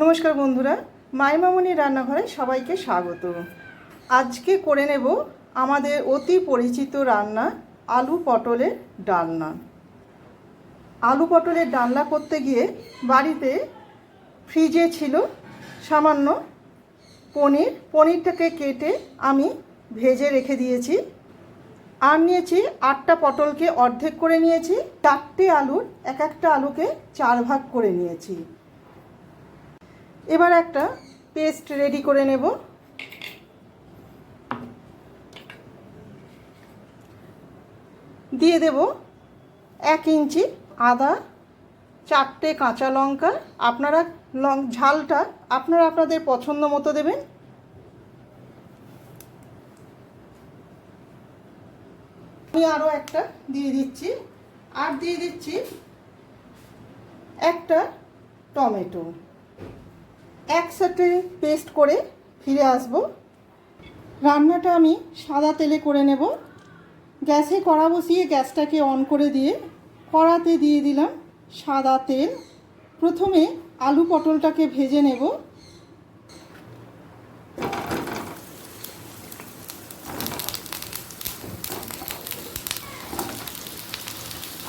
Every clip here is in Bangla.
নমস্কার বন্ধুরা মাইমামনি রান্নাঘরে সবাইকে স্বাগত। আজকে করে নেব আমাদের অতি পরিচিত রান্না আলু পটলের ডালনা। আলু পটলের ডালনা করতে গিয়ে বাড়িতে ফ্রিজে ছিল সামান্য পনির। পনিরটাকে কেটে আমি ভেজে রেখে দিয়েছি। আর নিয়েছি আটটা পটলকে অর্ধেক করে নিয়েছি। চারটে আলুর এক একটা আলুকে চার ভাগ করে নিয়েছি। এবার একটা পেস্ট রেডি করে নেব। দিয়ে দেব এক ইঞ্চি আদা, চারটে কাঁচা লঙ্কা। আপনারা লং, ঝালটা আপনারা আপনাদের পছন্দ মতো দেবেন। আমি আরও একটা দিয়ে দিচ্ছি। আর দিয়ে দিচ্ছি একটা টমেটো। একসাথে পেস্ট করে ফিরে আসব। রান্নাটা আমি সাদা তেলে করে নেব। গ্যাসে কড়া বসিয়ে গ্যাসটাকে অন করে দিয়ে কড়াতে দিয়ে দিলাম সাদা তেল। প্রথমে আলু পটলটাকে ভেজে নেব।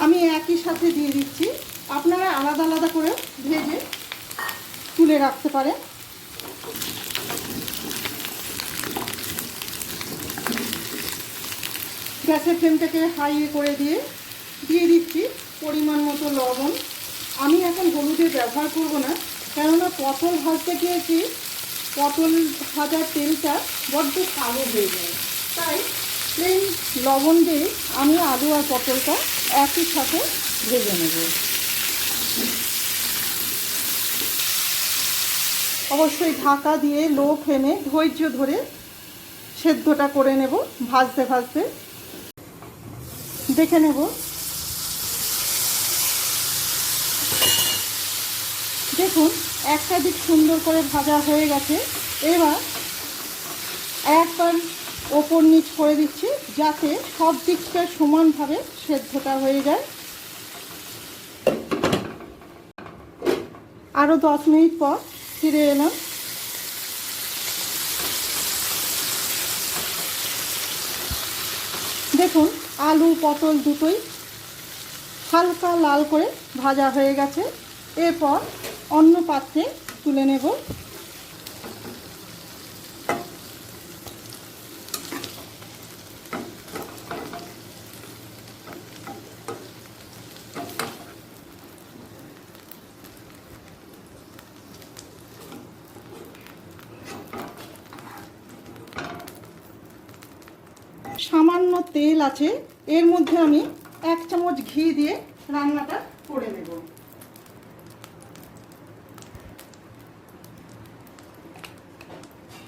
আমি একই সাথে দিয়ে দিচ্ছি। আপনারা আলাদা আলাদা করে ভেজে তুলে রাখতে পারেন গ্যাসের ফ্লেমটাকে হাই করে দিয়ে দিয়ে দিচ্ছি পরিমাণ মতো লবণ। আমি এখন হলুদের ব্যবহার করব না, কেননা পটল ভাজতে গিয়েছি, পটল ভাজার তেলটা বড্ড কালো হয়ে যায়। তাই প্লেন লবণ দিয়ে আমি আলু আর পটলটা একই সাথে ভেজে নেব। অবশ্যই ঢাকা দিয়ে লো ফ্লেমে ধৈর্য ধরে সেদ্ধটা করে নেব, ভাজতে ভাজতে। দেখে নেব। দেখুন, একটা দিক সুন্দর করে ভাজা হয়ে গেছে। এবার একবার ওপর নিচ করে দিচ্ছি, যাতে সব দিকটা সমানভাবে সেদ্ধটা হয়ে যায়। আরও দশ মিনিট পর ফিরে এলাম। দেখুন, আলু, পটল দুটোই হালকা লাল করে ভাজা হয়ে গেছে। এরপর অন্য পাত্রে তুলে নেব। সামান্য তেল আছে, এর মধ্যে আমি এক চামচ ঘি দিয়ে রান্নাটা করে নেব।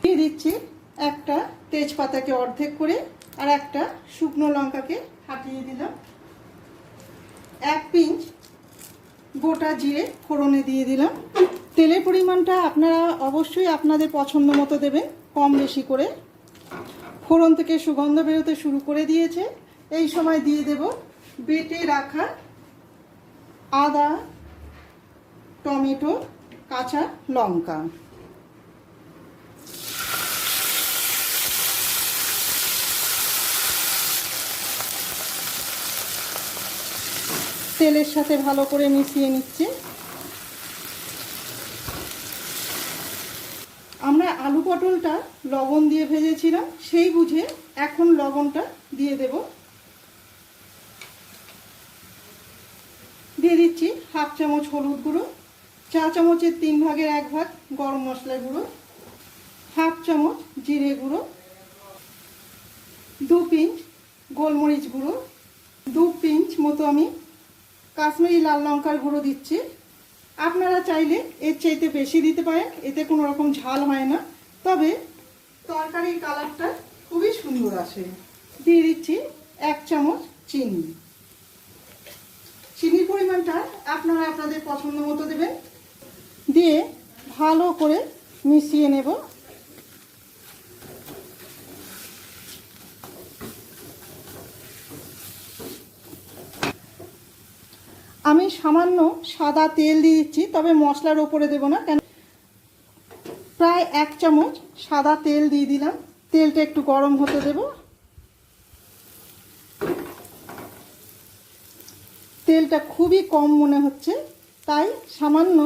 ঘি দিচ্ছি একটা তেজপাতাকে অর্ধেক করে আর একটা শুকনো লঙ্কাকে ফাটিয়ে দিলাম। এক পিঞ্চ গোটা জিরে ফোড়নে দিয়ে দিলাম। তেলের পরিমাণটা আপনারা অবশ্যই আপনাদের পছন্দ মতো দেবেন, কম বেশি করে। ফোড়ন থেকে সুগন্ধ বেরোতে শুরু করে দিয়েছে। এই সময় দিয়ে দেব বেটে রাখা আদা, টমেটো, কাঁচা লঙ্কা। তেলের সাথে ভালো করে মিশিয়ে নিচ্ছি আমরা আলু লবণ দিয়ে ভেজেছিলাম, সেই বুঝে এখন লবণটা দিয়ে দেব। দিয়ে দিচ্ছি হাফ চামচ হলুদ গুঁড়ো, চা চামচের তিন ভাগের এক ভাগ গরম মশলা গুঁড়ো, হাফ চামচ জিরে গুঁড়ো, দু পিঞ্চ গোলমরিচ গুঁড়ো, দু পিঞ্চ মতো আমি কাশ্মীরি লাল লঙ্কার গুঁড়ো দিচ্ছি। আপনারা চাইলে এর চাইতে বেশি দিতে পারেন, এতে কোনো রকম ঝাল হয় না। তবে তরকারির কালারটা খুবই সুন্দর আসে দিয়ে দিচ্ছি এক চামচ চিনি। চিনির পরিমাণটা আপনারা আপনাদের পছন্দ মতো দেবেন। দিয়ে ভালো করে মিশিয়ে নেব। আমি সামান্য সাদা তেল দিয়ে দিচ্ছি, তবে মশলার ওপরে দেবো না, কেন প্রায় এক চামচ সাদা তেল দিয়ে দিলাম। তেলটা একটু গরম হতে দেব। তেলটা খুবই কম মনে হচ্ছে, তাই সামান্য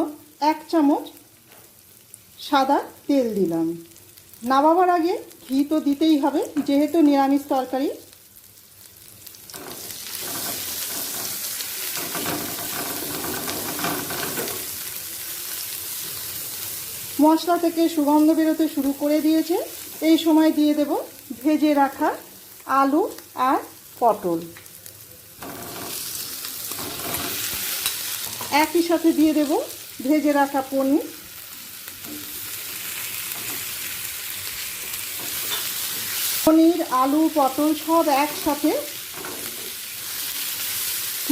এক চামচ সাদা তেল দিলাম। নামাবার আগে ঘি তো দিতেই হবে, যেহেতু নিরামিষ তরকারি। মশলা থেকে সুগন্ধ বেরোতে শুরু করে দিয়েছে। এই সময় দিয়ে দেব ভেজে রাখা আলু আর পটল। একই সাথে দিয়ে দেব ভেজে রাখা পনির। পনির, আলু, পটল সব একসাথে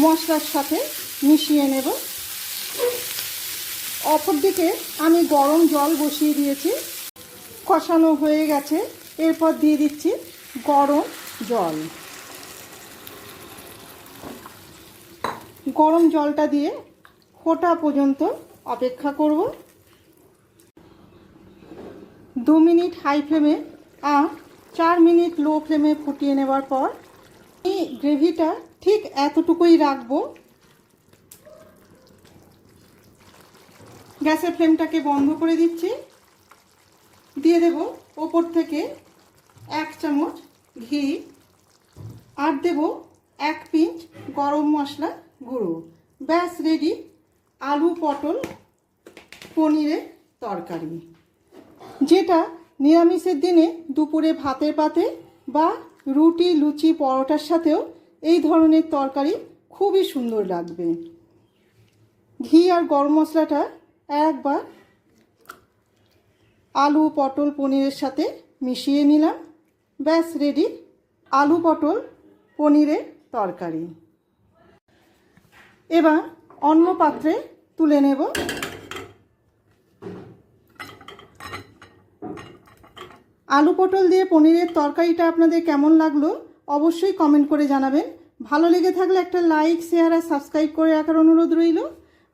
মশলার সাথে মিশিয়ে নেব। অপরদিকে আমি গরম জল বসিয়ে দিয়েছি। কষানো হয়ে গেছে। এরপর দিয়ে দিচ্ছি গরম জল। গরম জলটা দিয়ে ফোটা পর্যন্ত অপেক্ষা করব। দু মিনিট হাই ফ্লেমে আর চার মিনিট লো ফ্লেমে ফুটিয়ে নেবার পর এই গ্রেভিটা ঠিক এতটুকুই রাখব গ্যাসের ফ্লেমটাকে বন্ধ করে দিচ্ছি। দিয়ে দেব ওপর থেকে এক চামচ ঘি। আর দেব এক পিঞ্চ গরম মশলা গুঁড়ো। ব্যাস, রেডি। আলু, পটল, পনিরের তরকারি। যেটা নিরামিষের দিনে দুপুরে ভাতের পাতে বা রুটি, লুচি, পরোটার সাথেও এই ধরনের তরকারি খুবই সুন্দর লাগবে। ঘি আর গরম মশলাটা একবার আলু, পটল, পনিরের সাথে মিশিয়ে নিলাম। ব্যাস রেডি আলু, পটল, পনিরের তরকারি। এবার অন্য পাত্রে তুলে নেব। আলু, পটল দিয়ে পনিরের তরকারিটা আপনাদের কেমন লাগল অবশ্যই কমেন্ট করে জানাবেন। ভালো লেগে থাকলে একটা লাইক শেয়ার আর সাবস্ক্রাইব করে রাখার অনুরোধ রইল।